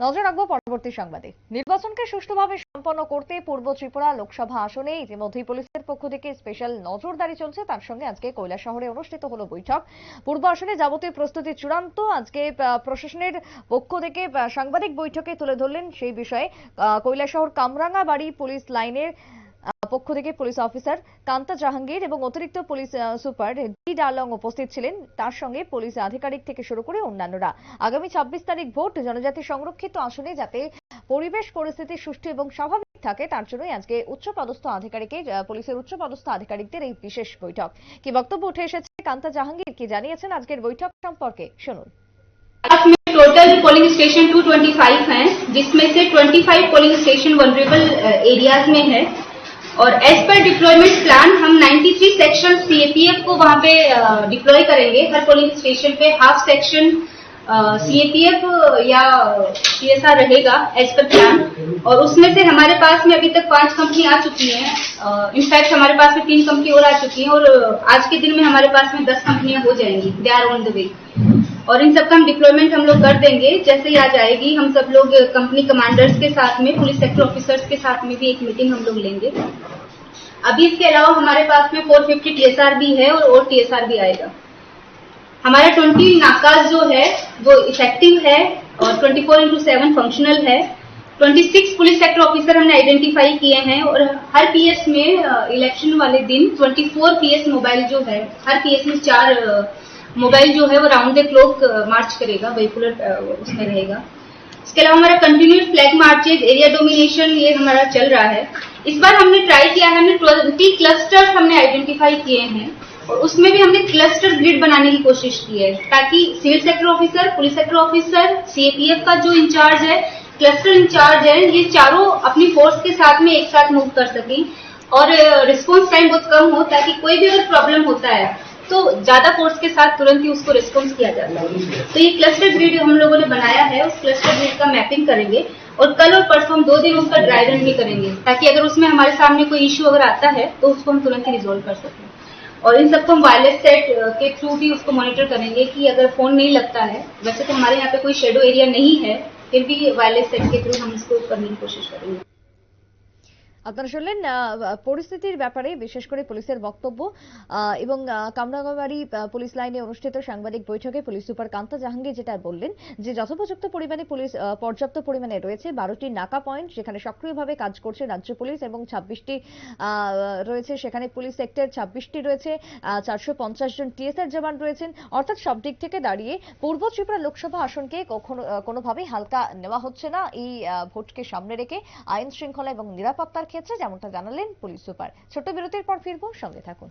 নজর রাখব পরবর্তী সংবাদে। নির্বাচনকে সুষ্ঠুভাবে সম্পন্ন করতে পূর্ব ত্রিপুরা লোকসভা আসনে ইতিমধ্যেই পুলিশের পক্ষ থেকে স্পেশাল নজরদারি চলছে। তার সঙ্গে আজকে কৈলাসহরে অনুষ্ঠিত হলো বৈঠক। পূর্ব আসনে যাবতীয় প্রস্তুতি চূড়ান্ত। আজকে প্রশাসনের পক্ষ থেকে সাংবাদিক বৈঠকে তুলে ধরলেন সেই বিষয়ে আহ, কৈলাসহর কামরাঙ্গা বাড়ি পুলিশ লাইনের পক্ষ থেকে পুলিশ অফিসার কান্তা জাহাঙ্গীর এবং অতিরিক্ত পুলিশ আহ, সুপার ডি ডালং উপস্থিত ছিলেন তার সঙ্গে পুলিশ আধিকারিক থেকে শুরু করে অন্যান্যরা আগামী ছাব্বিশ তারিখ ভোট জনজাতি সংরক্ষিত আসনে যাতে পরিবেশ পরিস্থিতি সুষ্ঠু এবং স্বাভাবিক থাকে তার জন্যই আজকে উচ্চপদস্থ আধিকারিকের আহ, পুলিশের উচ্চপদস্থ আধিকারিকদের এই বিশেষ বৈঠক কি বক্তব্য উঠে এসেছে কান্তা জাহাঙ্গীর কি জানিয়েছেন আজকের বৈঠক সম্পর্কে শুনুন में टोटल पोलिंग स्टेशन 225 हैं जिसमें से 25 पोलिंग स्टेशन वनरेबल एरियाज में है और एज पर डिप्लॉयमेंट प्लान हम 93 सेक्शन सीएपीएफ को वहाँ पे डिप्लॉय करेंगे। हर पोलिंग स्टेशन पे हाफ़ सेक्शन सीएपीएफ या सीएसआर रहेगा एज पर प्लान और उसमें से हमारे पास में अभी तक पाँच कंपनी आ चुकी हैं। इनफैक्ट हमारे पास में तीन कंपनी और आ चुकी हैं और आज के दिन में हमारे पास में दस कंपनियाँ हो जाएँगी। They are on the way और इन सबका हम डिप्लॉयमेंट हम लोग कर देंगे। जैसे ही आ जाएगी, हम सब लोग कंपनी कमांडर्स के साथ में पुलिस सेक्टर ऑफिसर्स के साथ में भी एक मीटिंग हम लोग लेंगे। अभी इसके अलावा हमारे पास में 450 टीएसआर भी है और और टीएसआर भी आएगा। हमारा 20 नाकाज जो है, वो इफ़ेक्टिव है और 24 फोर इंटू सेवन फंक्शनल है। 26 पुलिस सेक्टर ऑफिसर हमने आइडेंटिफाई किए हैं और हर पीएस में इलेक्शन वाले दिन 24 पीएस मोबाइल जो है, हर पीएस में चार मोबाइल जो है वो राउंड द क्लॉक मार्च करेगा वेहिकुलर उसमें रहेगा। इसके अलावा हमारा continuous flag marches area domination ये हमारा चल रहा है। इस बार हमने ट्राई किया है, हमने ट्वेंटी क्लस्टर्स हमने आइडेंटिफाई किए हैं। और उसमें भी हमने क्लस्टर ग्रिड बनाने की कोशिश की है, ताकि civil sector officer police sector officer CAPF का जो इंचार्ज है क्लस्टर इंचार्ज है, ये चारों अपनी फोर्स के साथ में एक साथ मूव कर सकें। और रिस्पॉन्स टाइम बहुत कम हो, ताकि कोई भी अगर प्रॉब्लम होता है तो ज़्यादा फोर्स के साथ तुरंत ही उसको रिस्पॉन्स किया जाता है। तो ये क्लस्टर ग्रिड हम लोगों ने बनाया है, उस क्लस्टर ग्रिड का मैपिंग करेंगे और कल और परसों हम दो दिन उसका ड्राई रन भी करेंगे, ताकि अगर उसमें हमारे सामने कोई इश्यू अगर आता है तो उसको हम तुरंत ही रिजोल्व कर सकें। और इन सबको हम वायरलेस सेट के थ्रू भी उसको मॉनिटर करेंगे कि अगर फ़ोन नहीं लगता है, वैसे तो हमारे यहाँ पे कोई शेडो एरिया नहीं है, फिर भी वायरलेस सेट के थ्रू हम इसको करने की कोशिश करेंगे। আপনারা শুনলেন পরিস্থিতির ব্যাপারে বিশেষ করে পুলিশের বক্তব্য এবং কামরাঙ্গাবাড়ি পুলিশ লাইনে অনুষ্ঠিত সাংবাদিক বৈঠকে পুলিশ সুপার কান্তা জাহাঙ্গীর যেটা বললেন যে যথোপযুক্ত পরিমাণে পুলিশ পর্যাপ্ত পরিমাণে রয়েছে, বারোটি নাকা পয়েন্ট যেখানে সক্রিয়ভাবে কাজ করছে রাজ্য পুলিশ এবং ছাব্বিশটি রয়েছে সেখানে পুলিশ সেক্টর, ছাব্বিশটি রয়েছে চারশো পঞ্চাশ জন টিএসআর জওয়ান রয়েছেন। অর্থাৎ সব দিক থেকে দাঁড়িয়ে পূর্ব ত্রিপুরা লোকসভা আসনকে কখনো কোনোভাবেই হালকা নেওয়া হচ্ছে না। এই ভোটকে সামনে রেখে আইন শৃঙ্খলা এবং নিরাপত্তার ক্ষেত্রে যেমনটা জানালেন পুলিশ সুপার। ছোট বিরতির পর ফিরবো সঙ্গে থাকুন।